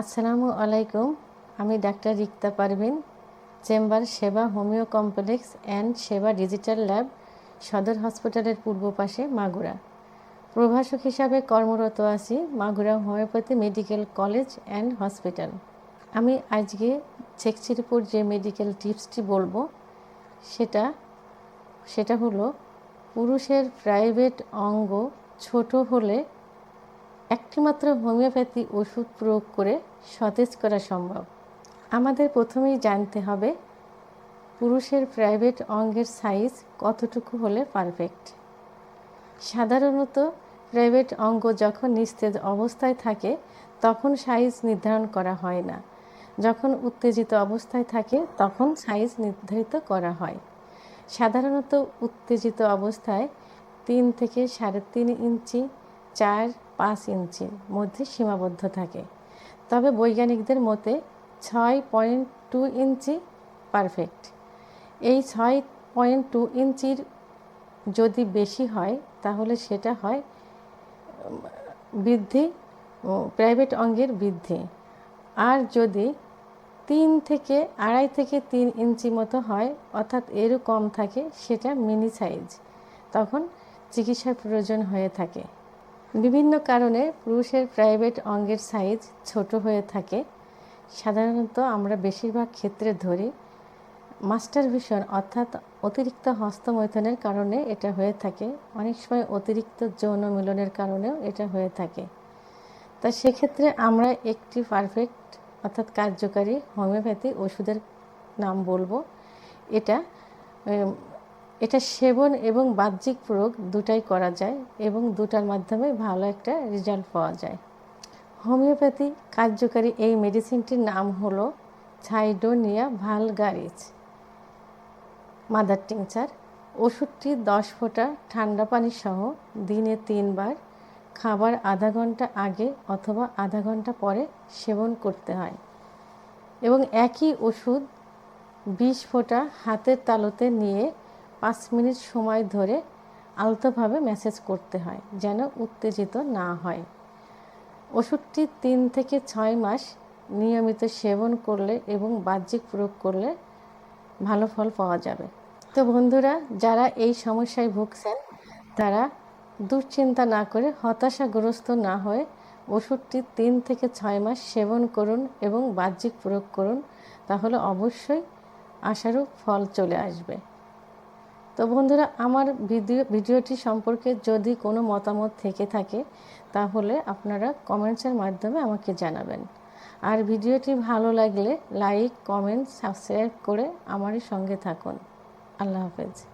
আসসালামু আলাইকুম। আমি doctor Rikta Parvin, chamber Seba homeo complex and Seba digital lab, সদর হসপিটালের পূর্ব পাশে মাগুরা। প্রভাষক হিসাবে কর্মরত আছি Magura homeopathy medical college and hospital. আমি আজকে চেকচির উপর যে মেডিকেল টিপসটি বলব, সেটা সেটা হলো পুরুষের প্রাইভেট অঙ্গ ছোট হলে একটিমাত্র হোমিওপ্যাথি ওষুধ প্রয়োগ করে সতেজ করা সম্ভব। আমাদের প্রথমেই জানতে হবে পুরুষের প্রাইভেট অঙ্গের সাইজ কতটুকু হলে পারফেক্ট। সাধারণত প্রাইভেট অঙ্গ যখন নিস্তেজ অবস্থায় থাকে, তখন সাইজ নির্ধারণ করা হয় না। যখন উত্তেজিত অবস্থায় থাকে, তখন সাইজ নির্ধারিত করা হয়। সাধারণত উত্তেজিত অবস্থায় তিন থেকে সাড়ে তিন ইঞ্চি চার পাঁচ ইঞ্চির মধ্যে সীমাবদ্ধ থাকে। তবে বৈজ্ঞানিকদের মতে ছয় পয়েন্ট টু ইঞ্চি পারফেক্ট। এই ছয় পয়েন্ট টু ইঞ্চির যদি বেশি হয়, তাহলে সেটা হয় বৃদ্ধি প্রাইভেট অঙ্গের বৃদ্ধি। আর যদি তিন থেকে, আড়াই থেকে তিন ইঞ্চি মতো হয়, অর্থাৎ এরও কম থাকে, সেটা মিনি সাইজ, তখন চিকিৎসার প্রয়োজন হয়ে থাকে। বিভিন্ন কারণে পুরুষের প্রাইভেট অঙ্গের সাইজ ছোট হয়ে থাকে। সাধারণত আমরা বেশিরভাগ ক্ষেত্রে ধরি মাস্টার ভিশন অর্থাৎ অতিরিক্ত হস্তমৈথনের কারণে এটা হয়ে থাকে। অনেক সময় অতিরিক্ত যৌন মিলনের কারণেও এটা হয়ে থাকে। তা সেক্ষেত্রে আমরা একটি পারফেক্ট অর্থাৎ কার্যকারী হোমিওপ্যাথি ওষুধের নাম বলব। এটা এটা সেবন এবং বাহ্যিক প্রয়োগ দুটাই করা যায় এবং দুটার মাধ্যমে ভালো একটা রেজাল্ট পাওয়া যায়। হোমিওপ্যাথি কার্যকারী এই মেডিসিনটির নাম হলো ছাইডোনিয়া ভালগারিজ। মাদার টিংচার, ওষুধটি দশ ফোঁটা ঠান্ডা পানি সহ দিনে তিনবার, খাবার আধা ঘণ্টা আগে অথবা আধা ঘণ্টা পরে সেবন করতে হয়। এবং একই ওষুধ বিশ ফোঁটা হাতের তালুতে নিয়ে পাঁচ মিনিট সময় ধরে আলতোভাবে ম্যাসেজ করতে হয়, যেন উত্তেজিত না হয়। ওষুধটি তিন থেকে ছয় মাস নিয়মিত সেবন করলে এবং বাহ্যিক প্রয়োগ করলে ভালো ফল পাওয়া যাবে। তো বন্ধুরা, যারা এই সমস্যায় ভুগছেন, তারা দুশ্চিন্তা না করে, হতাশাগ্রস্ত না হয়ে ওষুধটি তিন থেকে ছয় মাস সেবন করুন এবং বাহ্যিক প্রয়োগ করুন, তাহলে অবশ্যই আশারও ফল চলে আসবে। তো বন্ধুরা, আমার ভিডিও, ভিডিওটি সম্পর্কে যদি কোনো মতামত থেকে থাকে, তাহলে আপনারা কমেন্টসের মাধ্যমে আমাকে জানাবেন। আর ভিডিওটি ভালো লাগলে লাইক, কমেন্ট, সাবস্ক্রাইব করে আমারই সঙ্গে থাকুন। আল্লাহ হাফেজ।